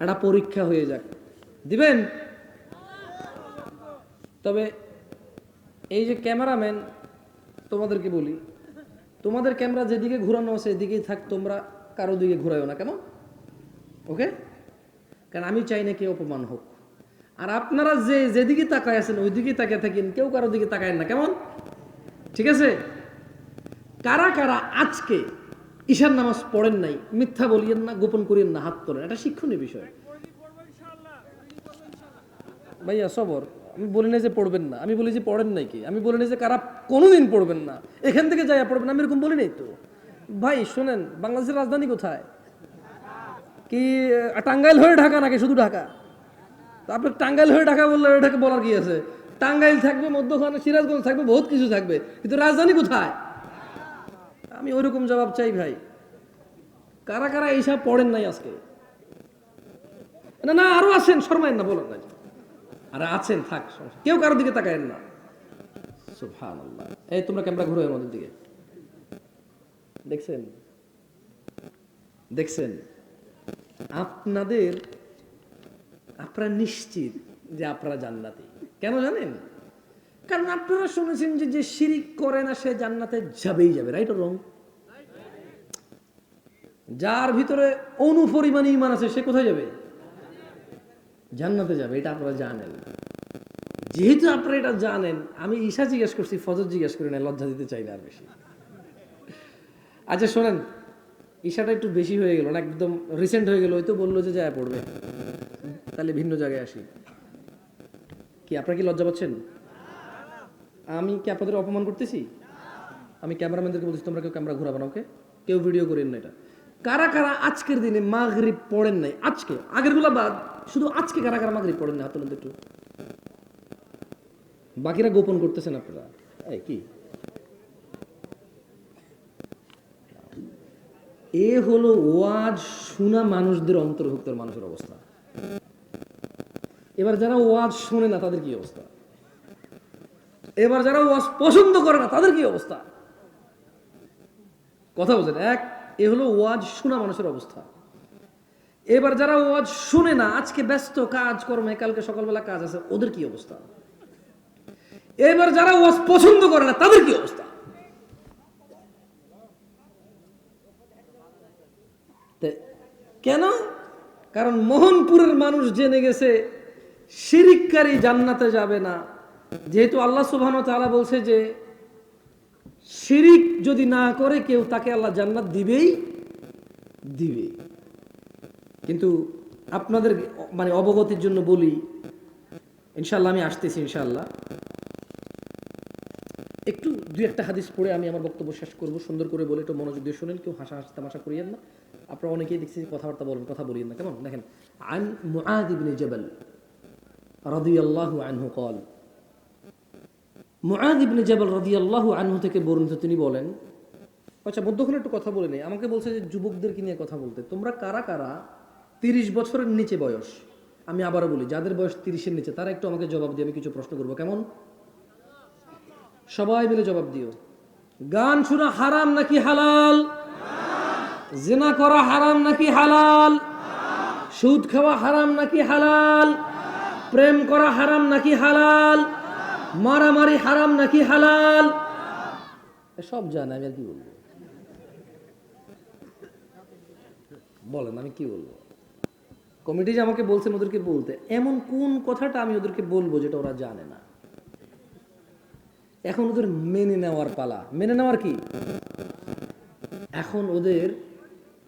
একটা পরীক্ষা হয়ে যাক। দিবেন? তবে এই যে ক্যামেরাম্যান, তোমাদেরকে বলি, তোমাদের ক্যামেরা যেদিকে ঘোরানো আছে এদিকেই থাক, তোমরা কারও দিকে ঘুরাইও না, কেমন? ওকে? কারণ আমি চাই না কেউ অপমান হোক। আর আপনারা যে যেদিকে তাকায় আছেন ওই দিকে তাকিয়ে থাকেন, কেউ কারও দিকে তাকায় না, কেমন? ঠিক আছে? কারা কারা আজকে ঈশার নামাজ পড়েন নাই, মিথ্যা বলিয়েন না, গোপন করিয়েন না, হাত তোলেন। এটা শিক্ষণীয় বিষয়। ভাইয়া, সবর। আমি বলি না যে পড়বেন না। আমি বলি যে পড়েন নাই কি? আমি বলি না যে কারা কোনোদিন পড়বেন না। এখান থেকে যাইয়া পড়বেন আমি এরকম বলি নাই তো। ভাই, শোনেন, বাংলাদেশের রাজধানী কোথায়? কি টাঙ্গাইল হয়ে ঢাকা নাকি শুধু ঢাকা? তো আপনি টাঙ্গাইল হয়ে ঢাকা বললে এটাকে বলার কি আছে? টাঙ্গাইল থাকবে, মধ্যখানে সিরাজগঞ্জ থাকবে, বহুত কিছু থাকবে। কিন্তু রাজধানী কোথায়? আমি ওইরকম জবাব চাই ভাই। কারা কারা এইসব পড়েন নাই আজকে? না না, আরও আছেন, শর্মায়েন না, বলেন না। আর আছেন, থাক কেউ কারোর দিকে তাকায়েন না। এই, তোমরা ক্যামেরা ঘুরো আমাদের দিকে। দেখছেন? দেখছেন? আপনাদের, আপনারা নিশ্চিত যে আপনারা জান্নাতি। কেন জানেন? কারণ আপনারা শুনেছেন যে যে শিরিক করে না, সে জান্নাতে যাবেই যাবে রাইট রং যার ভিতরে অনুপরিমাণ ইমান আছে, সে কোথায় যাবে? জান্নাতে যাবে, এটা আপনারা জানেন। যেহেতু আপনারা এটা জানেন, আমি ঈশা জিজ্ঞেস করছি, ফজর জিজ্ঞেস করি না লজ্জা দিতে চাই না আর বেশি। আচ্ছা শোনেন, ঈশাটা একটু বেশি হয়ে গেল, না, একদম রিসেন্ট হয়ে গেল, ওই তো বলল যে যায় পড়বে। তাহলে ভিন্ন জায়গায় আসি। কি, আপনারা কি লজ্জা পাচ্ছেন? আমি কি আপনাদের অপমান করতেছি? আমি ক্যামেরাম্যানদেরকে বলছি তোমরা কেউ ক্যামেরা ঘুরাবে না ওকে কেউ ভিডিও করেন না এটা। কারা কারা আজকের দিনে মাগরিব পড়েন নাই? আজকে? আগেরগুলা বাদ। শুধু আজকে কারা কারা মাগরিব পড়েন না হাত একটু। বাকিরা গোপন করতেছেন আপনারা। এই কি? এ হলো ওয়াজ শোনা মানুষদের অন্তর্ভুক্ত মানুষের অবস্থা। এবার যারা ওয়াজ শোনে না, তাদের কি অবস্থা? এবার যারা ওয়াজ পছন্দ করে না, তাদের কি অবস্থা? কথা বলছেন এক, এ হলো ওয়াজ শোনা মানুষের অবস্থা। এবার যারা ওয়াজ শুনে না, আজকে ব্যস্ত কাজ, কর্মে, কালকে সকালবেলা কাজ আছে, ওদের কি অবস্থা? এবার যারা ওয়াজ পছন্দ করে না, তাদের কি অবস্থা? কেন? কারণ মোহনপুরের মানুষ জেনে গেছে, শিরিককারী জান্নাতে যাবে না। যেহেতু আল্লাহ সুবহান তাআলা বলছে যে শিরিক যদি না করে কেউ তাকে আল্লাহ জান্নাত দিবেই দিবে কিন্তু আপনাদের মানে অবগতির জন্য বলি ইনশাল্লাহ আমি আসতেছি ইনশাল্লাহ একটু দুই একটা হাদিস পড়ে আমি আমার বক্তব্য শেষ করব সুন্দর করে বলে একটু মনোযোগ দিয়ে শুনেন কেউ হাসা হাসি তামাশা করিয়েন না আপনারা অনেকেই দেখছি যে কথাবার্তা বলেন কথা বলিয়েন না কেমন দেখেন আন মুআদ ইবনে জাবাল রাদিয়াল্লাহু আনহু قال মুআদ ইবনে জাবাল রাদিয়াল্লাহু আনহু থেকে বর্ণিত তিনি বলেন আচ্ছা মধ্যখানে একটু কথা বলে নেই। আমাকে বলছে যে যুবকদেরকে নিয়ে কথা বলতে। তোমরা কারা কারা? তিরিশ বছরের নিচে বয়স। আমি আবারও বলি, যাদের বয়স তিরিশের নিচে, তারা একটু আমাকে জবাব দিয়ে আমি কিছু প্রশ্ন করব। কেমন? সবাই মিলে জবাব দিও। গান শোনা হারাম নাকি হালাল? জেনা করা হারাম নাকি হালাল? সুদ খাওয়া হারাম নাকি হালাল? প্রেম করা হারাম নাকি হালাল? মারামারি হারাম নাকি হালাল? সব জানে, আমি আর কি বলব? বলেন, আমি কি বলব? কমিটি যে আমাকে বলছেন ওদেরকে বলতে, এমন কোন কথাটা আমি ওদেরকে বলব যেটা ওরা জানে না? এখন ওদের মেনে নেওয়ার পালা। মেনে নেওয়ার কি? এখন ওদের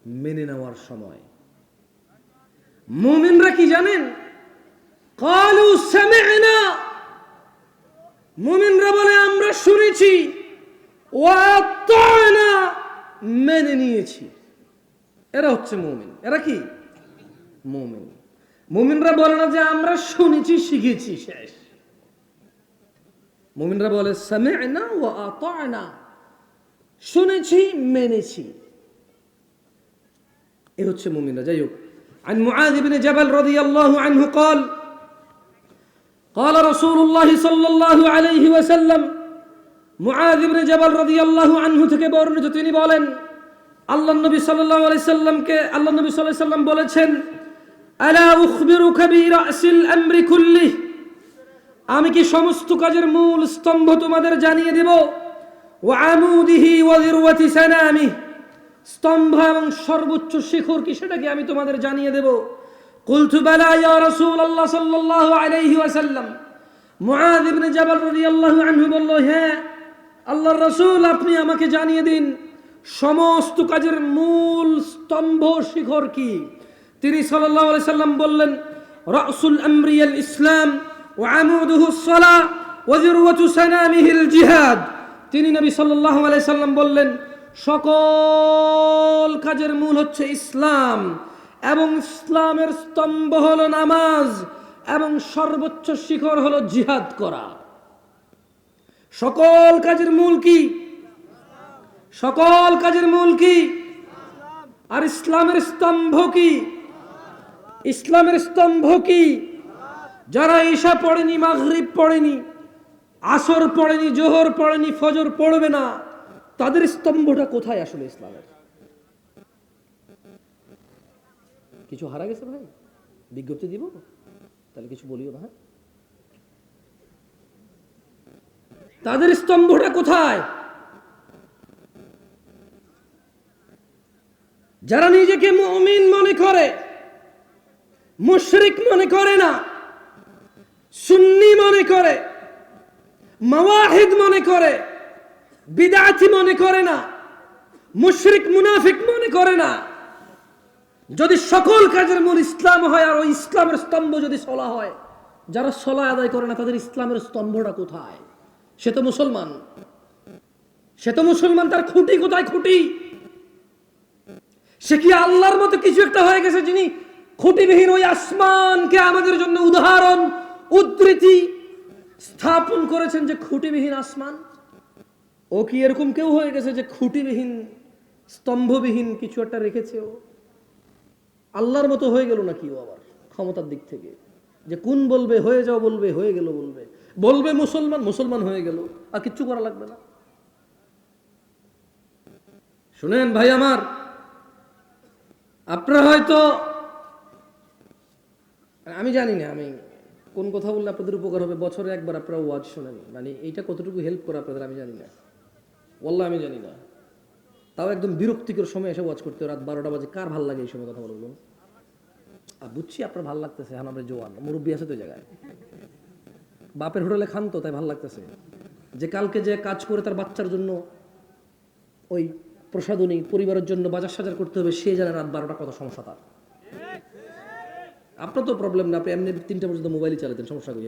মেনে নেওয়ার সময়। মুমিনরা কি জানেন? কালু সামি'না মুমিনরা বলে আমরা শুনেছি ওয়াতানা মেনে নিয়েছি এরা হচ্ছে মুমিন এরা কি মুমিন মুমিনরা বলে না যে আমরা শুনেছি শিখেছি শেষ মুমিনরা বলে সামি'না ওয়া আতা'না শুনেছি মেনেছি এ হচ্ছে মুমিনরা যাই হোক عن معاذ بن جبل رضي الله عنه قال قال رسول الله صلى الله عليه وسلم মুআদ ইবনে জাবাল রাদিয়াল্লাহু আনহু থেকে বর্ণিত তিনি বলেন, আল্লাহ নবী সাল্লাল্লাহু আলাইহি সাল্লামকে, আল্লাহ নবী আলাইহি সাল্লাম বলেছেন, আলা উখবিরুকা বিরাসিল আমরি কুল্লিহ আমি কি সমস্ত কাজের মূল স্তম্ভ তোমাদের জানিয়ে দেব? ও আমুদিহি ওয়াদিরওয়াতি সানামি? স্তম্ভ এবং সর্বোচ্চ শিখর কি সেটা কি আমি তোমাদের জানিয়ে দেব? কুলতু বালা ইয়া রাসূলুল্লাহ সাল্লাল্লাহু আলাইহি ওয়াসাল্লাম। মুআয ইবনে জাবাল রাদিয়াল্লাহু আনহু বলল হ্যাঁ আল্লাহর রসুল, আপনি আমাকে জানিয়ে দিন, সমস্ত কাজের মূল স্তম্ভ শিখর কি? তিনি সাল্লাহ আলি সাল্লাম বললেন, রসুল আমরিয়াল ইসলাম ও আমুদুহু সলা ওজরুয়াতু সানামিহিল জিহাদ। তিনি নবী সাল্লাহ আলাই সাল্লাম বললেন, সকল কাজের মূল হচ্ছে ইসলাম এবং ইসলামের স্তম্ভ হলো নামাজ এবং সর্বোচ্চ শিখর হলো জিহাদ করা। সকল কাজের মূল কি? সকল কাজের মূল কি? আর ইসলামের স্তম্ভ কি? ইসলামের স্তম্ভ কি? যারা ঈশা পড়েনি, মাগরিব পড়েনি, আসর পড়েনি, জোহর পড়েনি, ফজর পড়বে না, তাদের স্তম্ভটা কোথায় আসলে ইসলামের? কিছু হারা গেছে ভাই? বিজ্ঞপ্তি দিব? তাহলে কিছু বলিও হ্যাঁ? তাদের স্তম্ভটা কোথায়? যারা নিজেকে মুমিন মনে করে, মুশরিক মনে করে না, সুন্নি মনে করে, মাওয়াহিদ মনে করে, বিদাতি মনে করে না, মুশরিক মুনাফিক মনে করে না, যদি সকল কাজের মূল ইসলাম হয় আর ওই ইসলামের স্তম্ভ যদি সলা হয়, যারা সলা আদায় করে না, তাদের ইসলামের স্তম্ভটা কোথায়? সে তো মুসলমান। সে তো মুসলমান, তার খুঁটি কোথায় খুঁটি? সে কি আল্লাহর মতো কিছু একটা হয়ে গেছে যিনি খুঁটিবিহীন ওই আসমানকে আমাদের জন্য উদাহরণ, উদ্ধৃতি স্থাপন করেছেন যে খুঁটিবিহীন আসমান? ও কি এরকম কেউ হয়ে গেছে যে খুঁটিবিহীন, স্তম্ভবিহীন কিছু একটা রেখেছে ও? আল্লাহর মতো হয়ে গেল নাকি ও আবার ক্ষমতার দিক থেকে? যে কোন বলবে, হয়ে যাও বলবে, হয়ে গেল বলবে। বলবে মুসলমান মুসলমান হয়ে গেল, আর কিচ্ছু করা লাগবে না। শুনেন ভাই আমার, আপনারা হয়তো, আমি জানি না, আমি কোন কথা বললে আপনাদের উপকার হবে, বছরে একবার আপনারা ওয়াজ শোনেন। মানে এইটা কতটুকু হেল্প করে আপনাদের, আমি জানি না। বললাম আমি জানি না। তাও একদম বিরক্তিকর সময় এসে ওয়াজ করতে, রাত বারোটা বাজে, কার ভালো লাগে এই সময় কথা বলব আর বুঝছি আপনার ভালো লাগতেছে, এখন আমরা জোয়ান, মুরব্বী আছে তো জায়গায়। বাপের হোটেলে খান তো, তাই ভালো লাগতেছে। যে কালকে যে কাজ করে তার বাচ্চার জন্য ওই প্রসাদনী পরিবারের জন্য বাজার সাজার করতে হবে, সে জানে রাত বারোটা কত সমস্যা তার। আপনার তো প্রবলেম না, আপনি এমনি তিনটা পর্যন্ত মোবাইলই চালাতেন, সমস্যা করি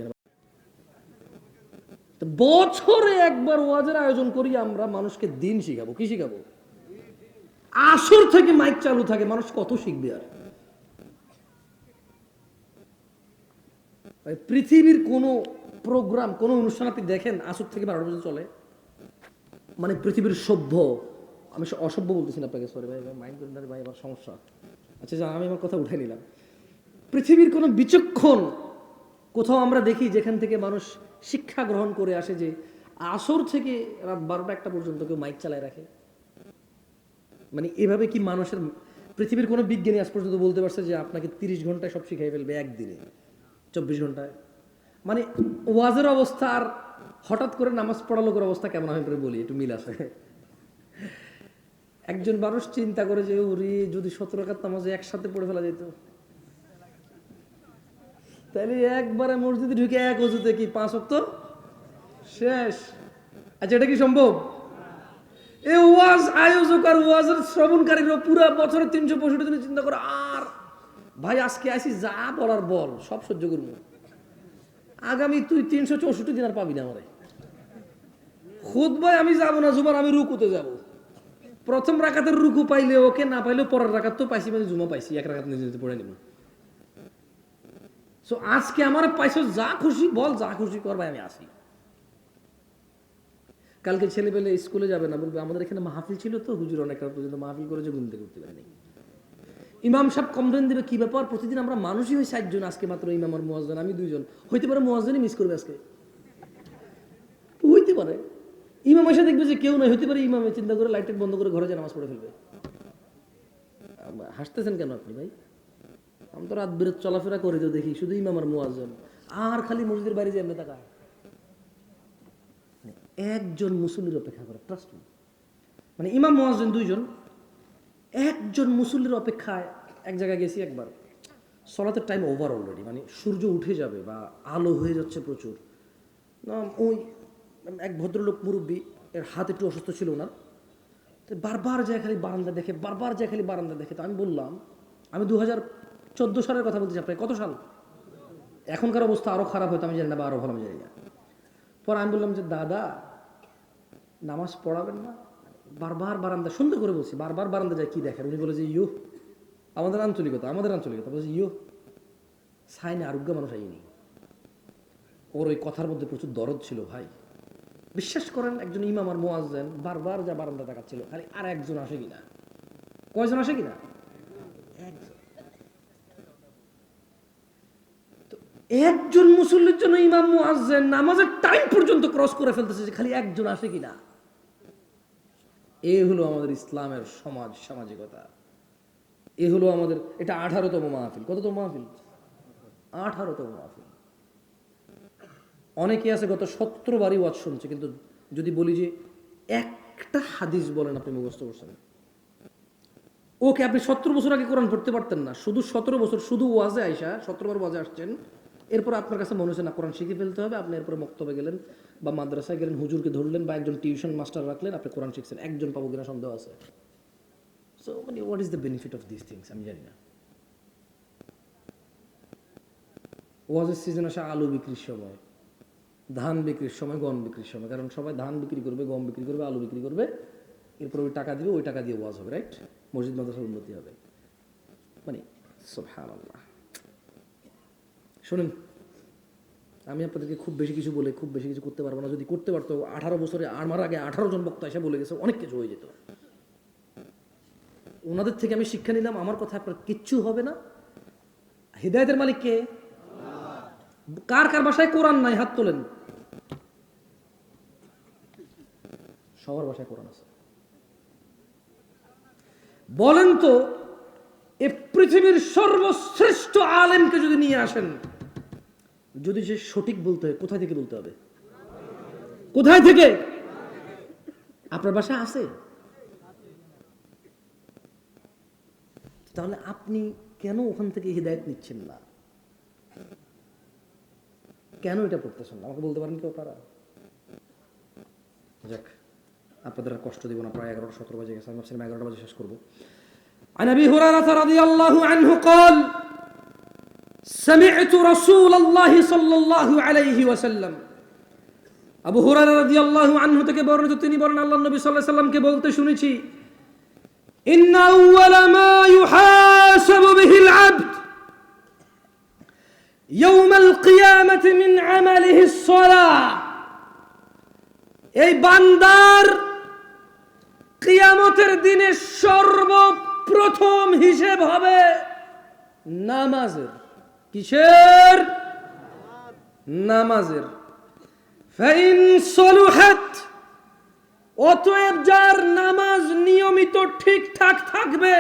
বছরে একবার ওয়াজের আয়োজন করি আমরা, মানুষকে দিন শিখাবো। কি শিখাবো? আসর থেকে মাইক চালু থাকে, মানুষ কত শিখবে আর? পৃথিবীর কোনো প্রোগ্রাম, কোনো অনুষ্ঠান আপনি দেখেন, আসর থেকে বারোটা পর্যন্ত চলে? মানে পৃথিবীর সভ্য। আমি অসভ্য বলতেছি না আপনাকে সরি ভাই মাইন্ড করেন ভাই, আমার সমস্যা। আচ্ছা যা আমি আমার কথা উঠে নিলাম। পৃথিবীর কোনো বিচক্ষণ কোথাও আমরা দেখি যেখান থেকে মানুষ শিক্ষা গ্রহণ করে আসে যে আসর থেকে রাত বারোটা একটা পর্যন্ত কেউ মাইক চালায় রাখে? মানে এভাবে কি মানুষের পৃথিবীর কোনো বিজ্ঞানী আজ পর্যন্ত বলতে পারছে যে আপনাকে তিরিশ ঘন্টায় সব শিখাই ফেলবে একদিনে? চব্বিশ ঘন্টায়? মানে ওয়াজের অবস্থা আর হঠাৎ করে নামাজ পড়া লোকের অবস্থা কেমন হয় করে বলি, একটু মিল আছে। একজন মানুষ চিন্তা করে যে ওরে যদি সতেরো কাত নামাজে একসাথে পড়ে ফেলা যেত? তাহলে একবারে মসজিদে ঢুকে এক অজুতে কি পাঁচ অক্ত শেষ। আচ্ছা এটা কি সম্ভব? এ ওয়াজ আয়োজক আর ওয়াজের শ্রবণকারীরা পুরো বছরে তিনশো পঁয়ষট্টি দিন চিন্তা করে, আর ভাই, আজকে আসি যা বলার বল, সব সহ্য করব। আগামী তুই তিনশো চৌষট্টি দিন আর পাবি না আমারে। খুদ ভাই আমি যাব না, জুমার আমি রুকুতে যাব। প্রথম রাকাতের রুকু পাইলে ওকে, না পাইলে পরের রাকাত তো পাইছি মানে জুমা পাইছি, এক রাকাত নিজে পড়ে নিব। সো আজকে আমার পাইছো, যা খুশি বল, যা খুশি কর ভাই, আমি আসি। কালকে ছেলেবেলে স্কুলে যাবে না বলবে, আমাদের এখানে মাহফিল ছিল তো, হুজুর অনেক রাত পর্যন্ত মাহফিল করেছে, ঘুম থেকে উঠতে পারেনি। ইমাম সাহেব কমপ্লেন দেবে কি ব্যাপার? প্রতিদিন আমরা মানুষই হই ষাটজন আজকে মাত্র ইমাম আর মোয়াজ্জান, আমি দুইজন। হইতে পারে মোয়াজ্জানই মিস করবে আজকে। হইতে পারে। ইমাম এসে দেখবে যে কেউ নাই, হইতে পারে ইমামে চিন্তা করে লাইট বন্ধ করে ঘরে যে নামাজ পড়ে ফেলবে। হাসতেছেন কেন আপনি ভাই? আমি তো রাত বিরত চলাফেরা করি তো দেখি, শুধু ইমাম আর মুয়াজ্জেন। আর খালি মসজিদের বাইরে যে এমনি মানে একজন মুসল্লির অপেক্ষা করে ট্রাস্ট মানে ইমাম, মুয়াজ্জেন দুইজন একজন মুসল্লির অপেক্ষায় এক জায়গায় গেছি একবার। সলাতের টাইম ওভার অলরেডি মানে সূর্য উঠে যাবে বা আলো হয়ে যাচ্ছে প্রচুর। না, ওই এক ভদ্রলোক মুরব্বী, এর হাত একটু অসুস্থ ছিল না তো বারবার যায় খালি বারান্দা দেখে, বারবার যায় খালি বারান্দা দেখে। তো আমি বললাম, আমি দু হাজার চোদ্দ সালের কথা বলতেছি আপনাকে, কত সাল? এখনকার অবস্থা আরও খারাপ হয়তো, আমি জানি না বা আরও ভালো, আমি জানি না। পর আমি বললাম যে, দাদা, নামাজ পড়াবেন না বারবার বারান্দা সুন্দর করে বলছি, বারবার বারান্দা যায় কি দেখেন? উনি বলে যে ইউ আমাদের আঞ্চলিকতা আমাদের আঞ্চলিকতা। বলছে ইউ সাইনে আরোগ্য মানুষ আইনি। ওর ওই কথার মধ্যে প্রচুর দরদ ছিল, ভাই। বিশ্বাস করেন, একজন ইমাম আর মোয়াজ্জেন বারবার যা বারান্দা দেখাচ্ছিল, খালি আর একজন আসে কিনা? কয়জন আসে কিনা? একজন। মুসল্লির জন্য ইমাম মুয়াজ্জেন নামাজের টাইম পর্যন্ত ক্রস করে ফেলতেছে যে, খালি একজন আসে কিনা? এ হলো আমাদের ইসলামের সমাজ, সামাজিকতা। এ হলো আমাদের, এটা আঠারোতম মাহফিল। কততম মাহফিল? আঠারোতম মাহফিল। অনেকে আছে গত সতেরো বারই ওয়াজ শুনছে, কিন্তু যদি বলি যে একটা হাদিস বলেন আপনি মুখস্থ করছেন। ওকে আপনি সতেরো বছর আগে কোরআন পড়তে পারতেন না। শুধু সতেরো বছর, শুধু ওয়াজে আইসা সতেরো বার ওয়াজে আসছেন। এরপর আপনার কাছে মনে হচ্ছে, না, কোরআন শিখে ফেলতে হবে। আপনি এরপর মক্তবে গেলেন বা মাদ্রাসায় গেলেন, হুজুরকে ধরলেন বা একজন টিউশন মাস্টার রাখলেন, আপনি কোরআন শিখছেন। একজন পাবো কিনা সন্দেহ আছে? সো মানে what is the benefit of this things আমি জানি না। ওয়াজের সিজন আসে আলু বিক্রির সময়? ধান বিক্রির সময়, গম বিক্রির সময়। কারণ সবাই ধান বিক্রি করবে, গম বিক্রি করবে, আলু বিক্রি করবে। এরপর ওই টাকা দিবে, ওই টাকা দিয়ে ওয়াজ হবে রাইট মসজিদ, মাদ্রাসার উন্নতি হবে। মানে সুবহানাল্লাহ। শুনুন, আমি আপনাদেরকে খুব বেশি কিছু বলে খুব বেশি কিছু করতে পারব না। যদি করতে পারতো, আঠারো বছরে আমার আগে আঠারো জন বক্তা এসে বলে গেছে, অনেক কিছু হয়ে যেত। ওনাদের থেকে আমি শিক্ষা নিলাম, আমার কথা আপনার কিচ্ছু হবে না। হৃদায়তের মালিক কে? কার কার বাসায় কোরআন নাই? হাত তোলেন। সবার বাসায় কোরআন আছে। বলেন তো এ পৃথিবীর সর্বশ্রেষ্ঠ আলেমকে যদি নিয়ে আসেন, যদি সে সঠিক বলতে হয়, কোথায় থেকে বলতে হবে? কোথায় থেকে? আপনার বাসায় আছে? তাহলে আপনি কেন ওখান থেকে হৃদায়ত নিচ্ছেন না? কেন এটা পড়তেছেন না? আমাকে বলতে পারেন কেউ তারা যাক, আপনাদের কষ্ট দিব না, প্রায় এগারোটা, সতেরো বাজে গেছে, আমি ভাবছিলাম এগারোটা বাজে শেষ করব। عن ابي هريره رضي الله عنه قال سمعت رسول الله صلى الله عليه وسلم আবু হুরায়রা রাদিয়াল্লাহু আনহু থেকে বর্ণিত তিনি বলেন আল্লাহ নবী সাল্লাল্লাহু আলাইহি সাল্লামকে বলতে শুনেছি ইন্না আউওয়ালা মা ইউহাসাবু বিহিল আবদ يوم القيامة من عمله الصلاة এই বান্দার কিয়ামতের দিনে সর্বপ্রথম হিসেব হবে নামাজের। কিসের? নামাজের। ফাইন সলুহাত। অতএব যার নামাজ নিয়মিত ঠিকঠাক থাকবে,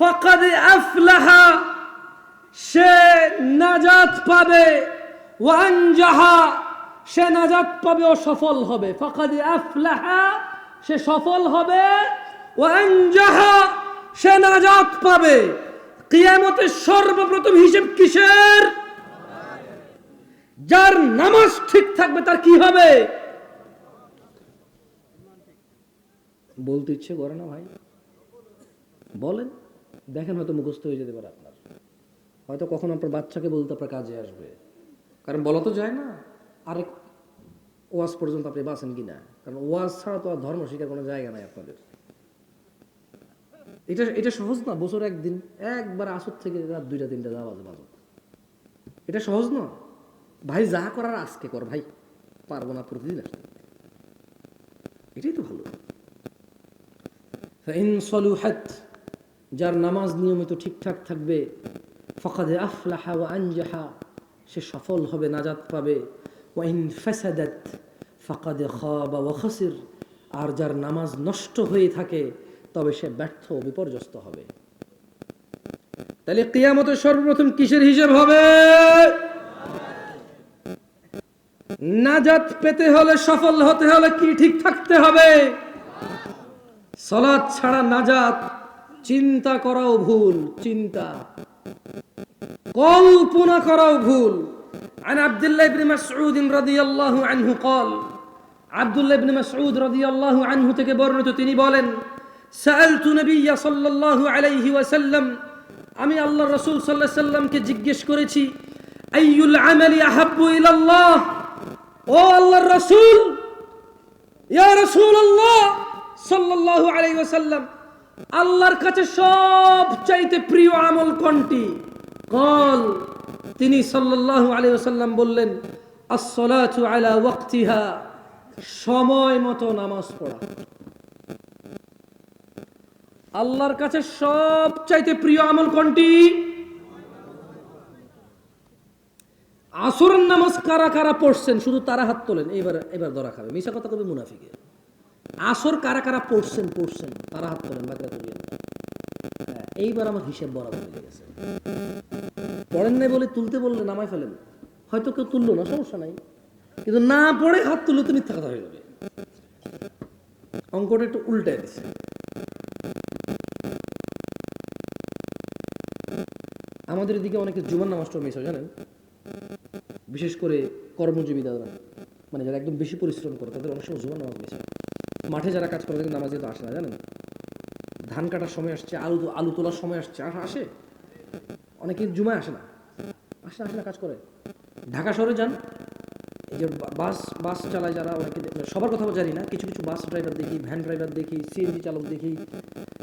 ফাকাদ আফলাহা, সে নাজাত পাবে ওয়ানজাহা সে নাজাত পাবে ও সফল হবে। ফাকাদ আফলাহা, সে সফল হবে ওয়ানজাহা সে নাজাত পাবে। কিয়ামতের সর্বপ্রথম হিসেব কিসের? যার নামাজ ঠিক থাকবে তার কি হবে? বলতে ইচ্ছে করে না ভাই। বলেন, দেখেন হয়তো মুখস্থ হয়ে যেতে পারে আপনার। হয়তো কখন আপনার বাচ্চাকে বলতে আপনার কাজে আসবে। কারণ বলা তো যায় না, আরেক ওয়াজ পর্যন্ত আপনি বাঁচেন কি না কারণ ওয়াজ ছাড়া তো আর ধর্ম শিখার কোনো জায়গা নাই আপনাদের। এটা এটা সহজ না, বছর একদিন, একবার আসর থেকে রাত দুইটা, তিনটা যাওয়া বাজে বাজো। এটা সহজ না। ভাই, যা করার আজকে কর ভাই, পারব না প্রতিদিন আসতে। এটাই তো ভালো। ফাইন সলুহাত, যার নামাজ নিয়মিত ঠিকঠাক থাকবে, ফকাদে আফলাহা ওয়া আনজাহা, সে সফল হবে, নাজাত পাবে। ওয়াইন ফাসাদাত, ফাকাদে খাবা ওয়া খাসির, আর যার নামাজ নষ্ট হয়ে থাকে, তবে সে ও বিপর্যস্ত হবে তাহলে কিয়ামতের সর্বপ্রথম কিসের হিসাব হবে নাজাত পেতে হলে সফল হতে হলে কি ঠিক থাকতে হবে সলাদ ছাড়া নাজাত চিন্তা করাও ভুল চিন্তা কল্পনা করাও ভুল عن عبد الله بن مسعود رضي الله عنه قال عبد الله بن مسعود رضي الله عنه থেকে বর্ণিত তিনি বলেন নবী ওয়াসাল্লাম, আমি আল্লাহ রসুল সাল্লাহ সাল্লামকে জিজ্ঞেস করেছি আল্লাহর রসুল, ইয়া আল্লাহর কাছে সব চাইতে প্রিয় আমল কোনটি? কল, তিনি সাল্লাল্লাহু আলাইহি ওয়াসাল্লাম বললেন আলা ওয়াক্তিহা, সময় মতো নামাজ পড়া। আল্লাহর কাছে সব চাইতে প্রিয় আমল কোনটি? আসরের নামাজ কারা কারা পড়ছেন? শুধু তারা হাত তোলেন এবার এবার ধরা খাবে। মিশা কথা কবি মুনাফিকে। আসর কারা কারা পড়ছেন পড়ছেন তারা হাত তোলেন বাকিরা তুলিয়েন হ্যাঁ, এইবার আমার হিসেব বরাবর হয়ে গেছে। পড়েন নাই বলে তুলতে বললে নামাই ফেলেন। হয়তো কেউ তুললো না সমস্যা নাই। কিন্তু না পড়ে হাত তুললে তো মিথ্যা কথা হয়ে যাবে। অঙ্কটা একটু উল্টায় দিছে। আমাদের এদিকে অনেকে জুমার নামাজটা মিস হয়, জানেন? বিশেষ করে কর্মজীবী দাদা মানে যারা একদম বেশি পরিশ্রম করে, তাদের অনেক সময় জুমার নামাজ মিস হয়। মাঠে যারা কাজ করে, তাদের নামাজ তো আসে না, জানেন? ধান কাটার সময় আসছে, আলু আলু তোলার সময় আসছে আসে। অনেকে জুমায় আসে না। আসে না আসে না কাজ করে। ঢাকা শহরে যান, এই যে বাস বাস চালায় যারা, অনেকে সবার কথা জানি না, কিছু কিছু বাস ড্রাইভার দেখি ভ্যান ড্রাইভার দেখি সিএনজি চালক দেখি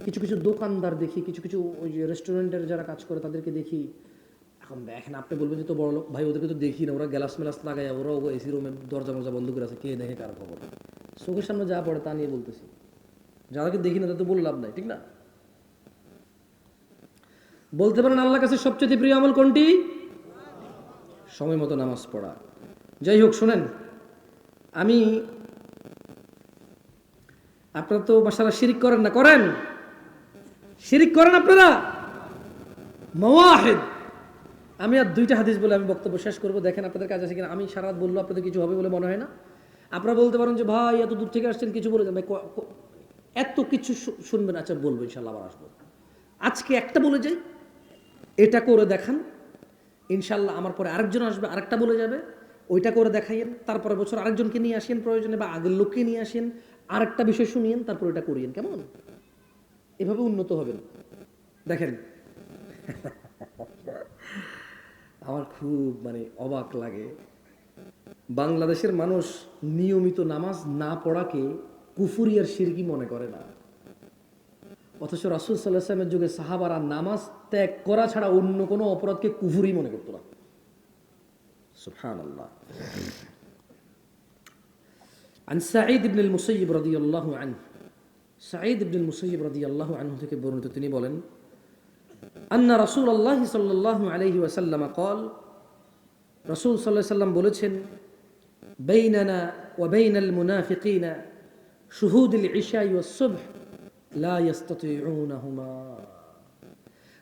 কিছু কিছু দোকানদার দেখি, কিছু কিছু ওই যে রেস্টুরেন্টের যারা কাজ করে তাদেরকে দেখি। এখন দেখেন আপনি বলবেন যে তো বড় লোক ভাই ওদেরকে তো দেখি না, ওরা গ্যালাস মেলাস লাগায় ওরা এসি রুমে দরজা মরজা বন্ধ করে আছে, কে দেখে কার খবর? চোখের সামনে যা পড়ে তা নিয়ে বলতেছি। যাদেরকে দেখি না, তাদের বলে লাভ নাই, ঠিক না? বলতে পারেন আল্লাহ কাছে সবচেয়ে প্রিয় আমল কোনটি? সময় মতো নামাজ পড়া। যাই হোক, শোনেন, আমি, আপনারা তো মাসালা শিরিক করেন না, করেন? শিরিক করেন আপনারা? মওয়াহিদ। আমি আর দুইটা হাদিস বলে আমি বক্তব্য শেষ করব। দেখেন আপনাদের কাছে আছে কিনা? আমি সারা রাত বলল, আপনাদের কিছু হবে বলে মনে হয় না। আপনারা বলতে পারেন যে, ভাই, এত দূর থেকে আসছেন, কিছু বলে ক- এত কিছু শুনবেন আচ্ছা বলব ইনশাল্লাহ আবার আসব। আজকে একটা বলে যাই, এটা করে দেখান। ইনশাল্লাহ আমার পরে আরেকজন আসবে, আরেকটা বলে যাবে। ওইটা করে দেখাইয়েন তারপরে বছর আরেকজনকে নিয়ে আসেন প্রয়োজনে বা আগের লোককে নিয়ে আসেন। আরেকটা বিষয় শুনিয়েন, তারপর এটা করিয়েন, কেমন? এভাবে উন্নত হবেন দেখেন আমার খুব মানে অবাক লাগে বাংলাদেশের মানুষ নিয়মিত নামাজ না পড়াকে কুফুরি আর সিরকি মনে করে না অথচ রাসুল সাল্লাহ সাল্লামের যুগে সাহাবারা নামাজ ত্যাগ করা ছাড়া অন্য কোনো অপরাধকে কুফুরি মনে করতো না সুবহান আল্লাহ عن سعيد بن المسيب رضي الله عنه সাঈদ ইবনুল মুসাইব রাদি আল্লাহ আনহু থেকে বর্ণিত তিনি বলেন, আন্না রাসুল আল্লাহ সাল্লাহ আলহি ওয়াসাল্লাম কল রসুল সাল্লাহ সাল্লাম বলেছেন, বেইনানা ওয়াবেইন আল মুনাফিকিনা শুহুদুল ইশাই ও সুবহ লাহমা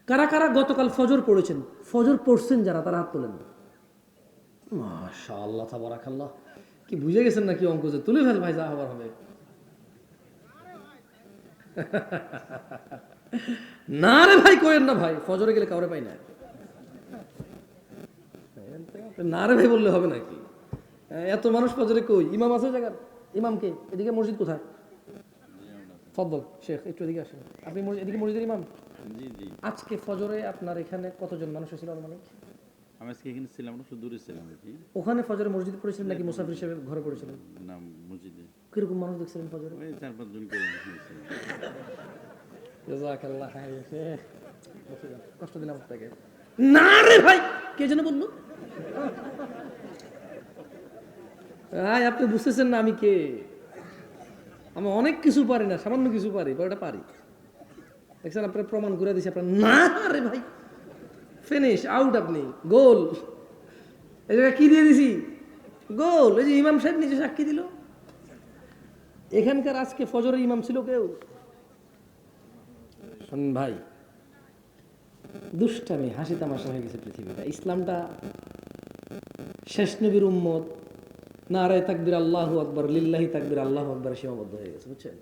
কারা কারা গতকাল ফজর পড়েছেন, ফজর পড়ছেন যারা, তারা হাত তোলেন। মাশা আল্লাহ তাবারাকাল্লাহ। কি বুঝে গেছেন নাকি অঙ্ক যে তুলে ফেল ভাই, যা হবে। না রে ভাই কোয়েন না ভাই ফজরে গেলে কাউরে পাই না। না রে ভাই বললে হবে নাকি? এত মানুষ ফজরে কই? ইমাম আছে জায়গার? ইমামকে এদিকে মসজিদ কোথায়? ফদ্দল শেখ একটু এদিকে আসেন। আপনি এদিকে মসজিদের ইমাম? জি জি। আজকে ফজরে আপনার এখানে কতজন মানুষ ছিল আনুমানিক? আমি আজকে এখানে ছিলাম না দূরে ছিলাম ওখানে ফজরে মসজিদ পড়েছিলেন নাকি মুসাফির হিসেবে ঘরে পড়েছিলেন? নাম মসজিদে। কীরকম মানুষ দেখছিলেন ফজরে ওই চার পাঁচ জন করে হয়েছিল। খাইর শেখ। বসে যান। কষ্ট দিলাম আপনাকে না রে ভাই কে যেন বলল ভাই আপনি বুঝতেছেন না আমি কে আমি অনেক কিছু পারি না সামান্য কিছু পারি বা ওটা পারি? দেখছেন আপনার প্রমাণ করে দিছি আপনার না রে ভাই। ফিনিশ আউট আপনি গোল এই জায়গায় কি দিয়ে দিছি? গোল এই যে ইমাম সাহেব নিজে সাক্ষী দিল। এখানকার আজকে ফজরের ইমাম ছিল কেউ? ভাই, দুষ্টামি, হাসি তামাশা হয়ে গেছে পৃথিবীটা ইসলামটা শেষ নবীর উম্মত, নারায় তাকবির আল্লাহ আকবর, লিল্লাহি তাকবির আল্লাহ আকবর সীমাবদ্ধ হয়ে গেছে, বুঝছেন?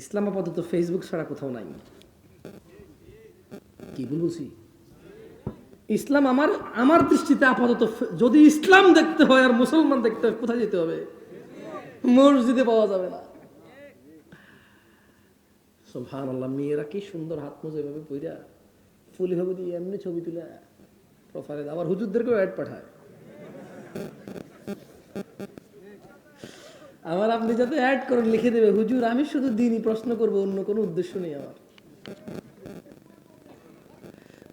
ইসলাম আপাতত ফেসবুক ছাড়া কোথাও নাই। কি বলছি? ইসলাম আমার আমার দৃষ্টিতে আপাতত যদি ইসলাম দেখতে হয় আর মুসলমান দেখতে হয়, কোথায় যেতে হবে? মসজিদে পাওয়া যাবে না। সোহান আল্লাহ মেয়েরা কি সুন্দর হাত পইরা দিয়ে এমনি ছবি তুলে আবার হুজুরদেরকেও অ্যাড পাঠায়। আমার আপনি যাতে অ্যাড করেন লিখে দেবে, হুজুর, আমি শুধু দিনই প্রশ্ন করব, অন্য কোনো উদ্দেশ্য নেই আমার।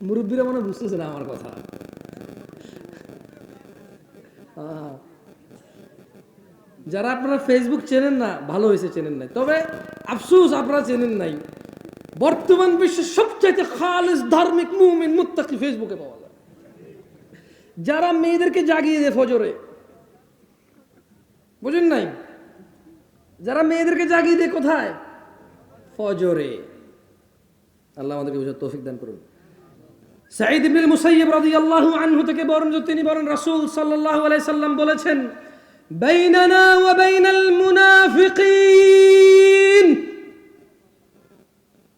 মুরব্বীরা মনে বুঝতেছে না আমার কথা। যারা আপনারা ফেসবুক চেনেন না, ভালো হয়েছে চেনেন নাই। তবে আফসোস, আপনারা চেনেন নাই। বর্তমান বিশ্বের সবচাইতে খালিস, ধার্মিক, মুমিন, মুত্তাকি ফেসবুকে পাওয়া যায়। যারা মেয়েদেরকে জাগিয়ে দেয় ফজরে, বুঝেন নাই? যারা মেয়েদেরকে জাগিয়ে দেয় কোথায়? ফজরে। আল্লাহ আমাদেরকে বুঝার তৌফিক দান করুন। সাঈদ ইবনে মুসাইয়্যিব রাদিয়াল্লাহু আনহু থেকে বর্ণিত তিনি বলেন রাসূল সাল্লাল্লাহু আলাইহি সাল্লাম বলেছেন ওয়া বাইনাল মুনাফিকিন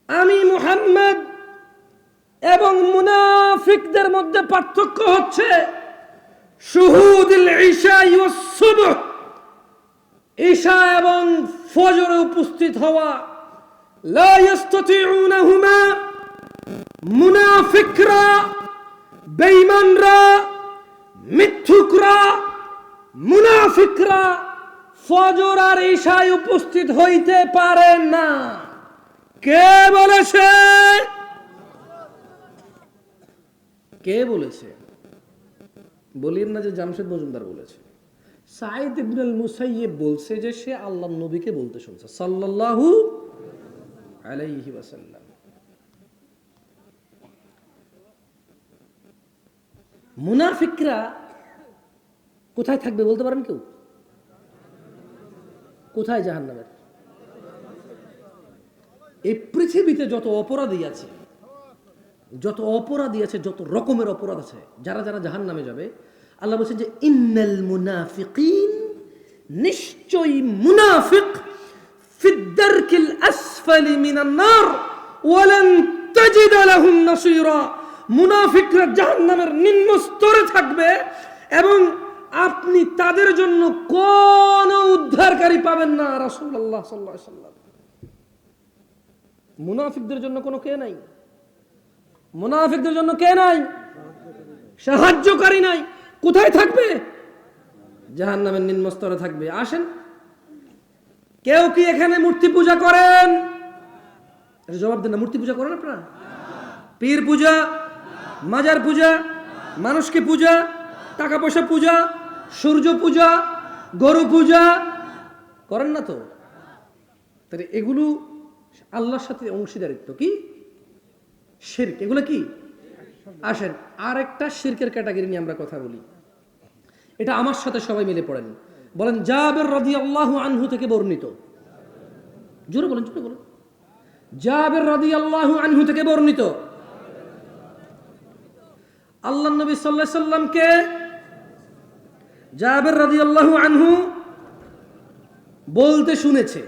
আমি মুহাম্মদ এবং মুনাফিকদের মধ্যে পার্থক্য হচ্ছে শুহুদুল ঈশা ওয়াস ঈশা এবং ফজরে উপস্থিত হওয়া লা ইস্তাতিউনাহুমা মুনাফিকরা, বেঈমানরা, মিথ্যুকরা মুনাফিকরা ফজর আর ঈশায় উপস্থিত হইতে পারে না। কে বলেছে? কে বলেছে? বলিন না যে জামশেদ মজুমদার বলেছে। সাইদ ইবনুল মুসাইয়্যিব বলছে যে সে আল্লাহর নবীকে বলতে শুনছে, সাল্লাল্লাহু আলাইহি ওয়াসাল্লাম। মুনাফিকরা কোথায় থাকবে বলতে পারেন কেউ? কোথায় জাহান্নামের? এই পৃথিবীতে যত অপরাধী আছে, যত অপরাধী আছে, যত রকমের অপরাধ আছে, যারা যারা জাহান নামে যাবে, আল্লাহ বলছেন যে, ইন্নাল মুনাফিকিন নিশ্চয়ই মুনাফিক ফিদ্দারকিল আসফালি মিনান নার, ওয়ালান তাজিদ লাহুম নাসীরা। মুনাফিকরা জাহান্নামের নিম্ন স্তরে থাকবে এবং আপনি তাদের জন্য কোন উদ্ধারকারী পাবেন না আলাইহি সাল্লাম। মুনাফিকদের জন্য কোনো কে নাই? মুনাফিকদের জন্য কে নাই? সাহায্যকারী নাই। কোথায় থাকবে? জাহান নামের নিম্ন স্তরে থাকবে। আসেন। কেউ কি এখানে মূর্তি পূজা করেন? জবাব দেন না, মূর্তি পূজা করেন আপনারা? পীর পূজা, মাজার পূজা, মানুষকে পূজা টাকা পয়সা পূজা, সূর্য পূজা, গরু পূজা। করেন না তো? তাহলে এগুলো আল্লাহর সাথে অংশীদারিত্ব কি? শিরক, এগুলো কি? আসেন আর একটা শিরকের ক্যাটাগরি নিয়ে আমরা কথা বলি। এটা আমার সাথে সবাই মিলে পড়েন। বলেন, জাবের রাদি আল্লাহ আনহু থেকে বর্ণিত। জোরে বলেন জোরে বলেন। জাবের রাদি আল্লাহ আনহু থেকে বর্ণিত। আল্লাহ নবী সাল্লাহ সাল্লামকে জাবের রাদি আল্লাহ আনহু বলতে শুনেছে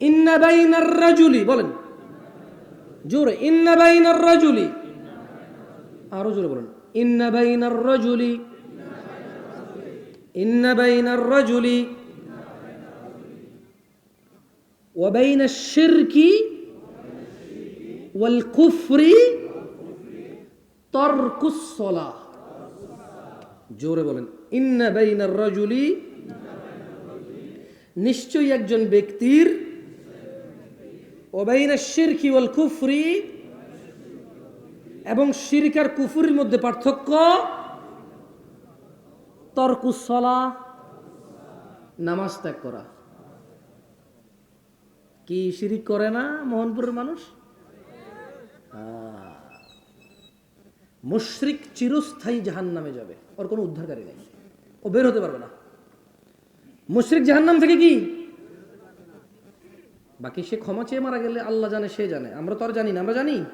ইন্না বাইনার রাজুলি বলেন জোরে ইন্না বাইনার রাজুলি আরো জোরে বলেন ইন্না বাইনার রাজুলি ইন্না বাইনার রাজুলি وبين الشرك والكفر ترك الصلاة জোরে বলেন, ইন্না বাইনার রাজুলি নিশ্চয়ই একজন ব্যক্তির ওবাইনা শিরকি ওয়াল কুফরি এবং শিরকার কুফুরির মধ্যে পার্থক্য তর্কুসলা নামাজ ত্যাগ করা। কি শিরিক করে না মোহনপুরের মানুষ? মুশরিক চিরস্থায়ী জাহান নামে যাবে। ওর কোনো উদ্ধারকারী নেই। ও বের হতে পারবে না। মুশরিক জাহান্নাম থেকে কি? বাকি সে ক্ষমা চেয়ে মারা গেলে আল্লাহ জানে, সে জানে। আমরা তো আর জানি না। আমরা জানি।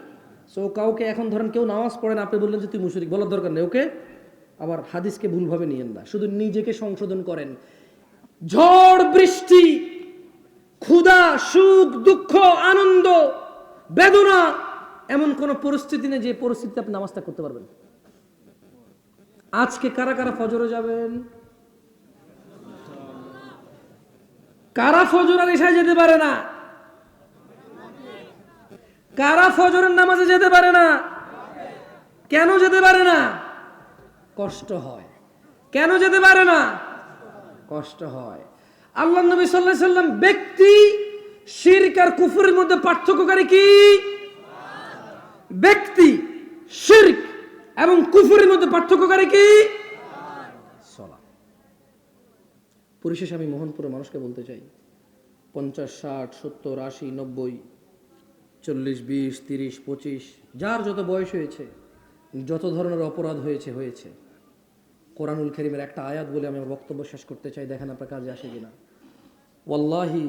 সো কাউকে এখন ধরেন কেউ নামাজ পড়ে না, আপনি বললেন যে তুই মুশরিক, বলার দরকার নেই। ওকে? আবার হাদিসকে ভুলভাবে নিয়েন না। শুধু নিজেকে সংশোধন করেন। ঝড়, বৃষ্টি, ক্ষুধা, সুখ, দুঃখ, আনন্দ, বেদনা এমন কোন পরিস্থিতি নেই যে পরিস্থিতিতে আপনি নামাজটা করতে পারবেন। আজকে কারা কারা ফজরে যাবেন? কারা ফজর আর এসায় যেতে পারে না? কারা ফজরের নামাজে যেতে পারে না? কেন যেতে পারে না? কষ্ট হয়। কেন যেতে পারে না? কষ্ট হয়। আল্লাহ নবী আলাইহি সাল্লাম ব্যক্তি, শিরক আর কুফরের মধ্যে পার্থক্যকারী কি? ব্যক্তি, শিরক এবং কুফরের মধ্যে পার্থক্যকারী কি? পরিশেষে আমি মোহনপুরের মানুষকে বলতে চাই, পঞ্চাশ, ষাট, সত্তর, আশি, নব্বই, চল্লিশ, বিশ, তিরিশ, পঁচিশ, যার যত বয়স হয়েছে, যত ধরনের অপরাধ হয়েছে হয়েছে। কোরআনুল করিমের একটা আয়াত বলে আমি আমার বক্তব্য শেষ করতে চাই, দেখেন আপনার কাজে আসে কিনা। ওয়াল্লাহি,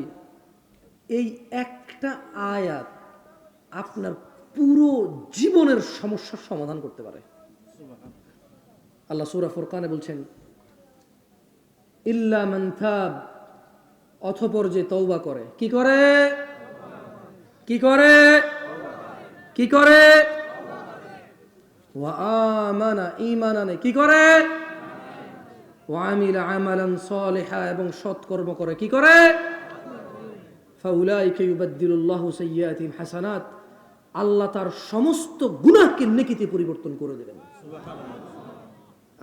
এই একটা আয়াত আপনার পুরো জীবনের সমস্যার সমাধান করতে পারে। আল্লাহ সুরা ফুরকানে বলছেন, ইল্লা মান থাব অথপর যে তৌবা করে, কি করে? কি করে? কি করে? ওয়া আমানা ঈমান আনে কি করে? ওয়া আমিলা আমালান সালিহা, এবং সৎকর্ম করে, কি করে? ফাউলাইকা ইউবাদদিলুল্লাহু সাইয়্যাতিহিম হাসানাত। আল্লাহ তার সমস্ত গুণাকে নেকিতে পরিবর্তন করে দেবেন।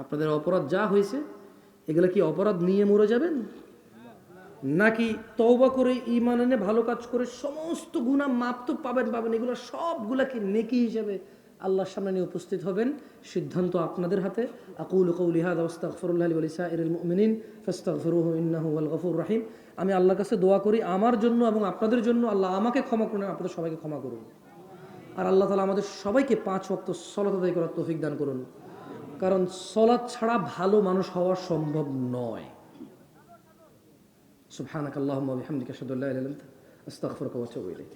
আপনাদের অপরাধ যা হয়েছে, এগুলো কি অপরাধ নিয়ে মরে যাবেন? নাকি তওবা করে ইমান এনে ভালো কাজ করে সমস্ত গুনাহ মাপ তো পাবেন পাবেন, এগুলো সবগুলাকে নেকি হিসেবে আল্লাহর সামনে নিয়ে উপস্থিত হবেন। সিদ্ধান্ত আপনাদের হাতে। আকুল কৌলি হাদা ওয়াস্তাগফিরুল্লাহ লি ওয়া লিসাইরিল মুমিনিন, ফাস্তাগফিরুহু ইন্নাহু হুয়াল গফুর রহিম। আমি আল্লাহর কাছে দোয়া করি আমার জন্য এবং আপনাদের জন্য। আল্লাহ আমাকে ক্ষমা করুন আপনাদের সবাইকে ক্ষমা করুন। আর আল্লাহ তালা আমাদের সবাইকে পাঁচ ওয়াক্ত সলাত আদায় করার তৌফিক দান করুন। কারণ সলাৎ ছাড়া ভালো মানুষ হওয়া সম্ভব নয়। সুবহানাক আল্লাহুম্মা ওয়া বিহামদিকা আশহাদু আল্লা ইলাহা ইল্লা আস্তাগফিরুকা আতুবু ইলাইক।